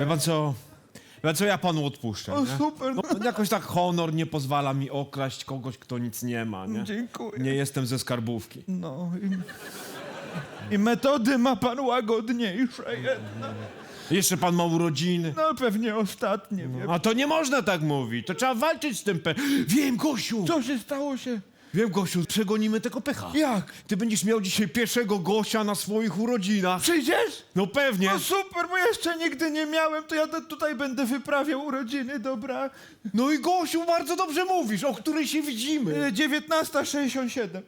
Wie pan co? Wie pan co, ja panu odpuszczę, O, nie? super. No, jakoś tak honor nie pozwala mi okraść kogoś, kto nic nie ma, nie? Dziękuję. Nie jestem ze skarbówki. No i, i metody ma pan łagodniejsze jednak. Jeszcze pan ma urodziny. No pewnie ostatnie, wie A to nie można tak mówić. To trzeba walczyć z tym pe... Wiem, Gosiu! Co się stało się? Wiem, Gosiu, przegonimy tego pecha. Jak? Ty będziesz miał dzisiaj pierwszego Gosia na swoich urodzinach. Przyjdziesz? No pewnie. No super, bo jeszcze nigdy nie miałem, to ja tutaj będę wyprawiał urodziny, dobra? No i Gosiu, bardzo dobrze mówisz, o której się widzimy. E, 19.67.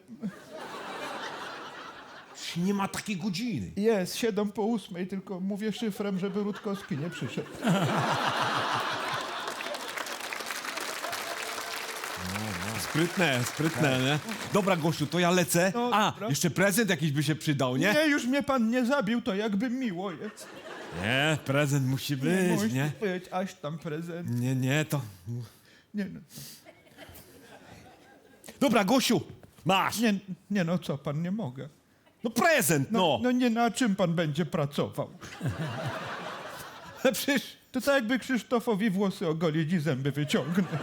Nie ma takiej godziny. Jest, 7 po 8, tylko mówię szyfrem, żeby Rutkowski nie przyszedł. Sprytne, sprytne, nie? Dobra, Gosiu, to ja lecę. No, A, dobra. jeszcze prezent jakiś by się przydał, nie? Nie, już mnie pan nie zabił, to jakby miło jest. Nie, prezent musi być, nie? być, aż tam prezent. Nie, nie, to... Nie, no, Dobra, Gosiu, masz. nie, nie no co pan, nie mogę. No prezent, No, no. no nie, na czym pan będzie pracował? Przecież... To tak jakby Krzysztofowi włosy ogolić i zęby wyciągnąć.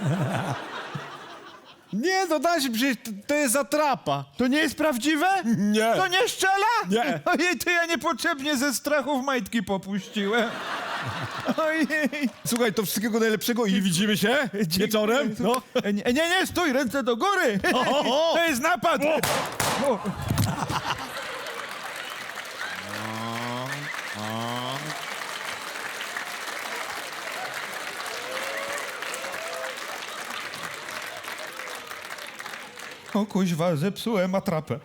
Nie, no daj się, przecież to, to jest atrapa. To nie jest prawdziwe? Nie. To nie szczela? Nie. Ojej, to ja niepotrzebnie ze strachów majtki popuściłem. Ojej. Słuchaj, to wszystkiego najlepszego i widzimy się wieczorem. No. E, Nie, nie, nie, stój, ręce do góry. o. To jest napad. O. O kuźwa, zepsułem atrapę.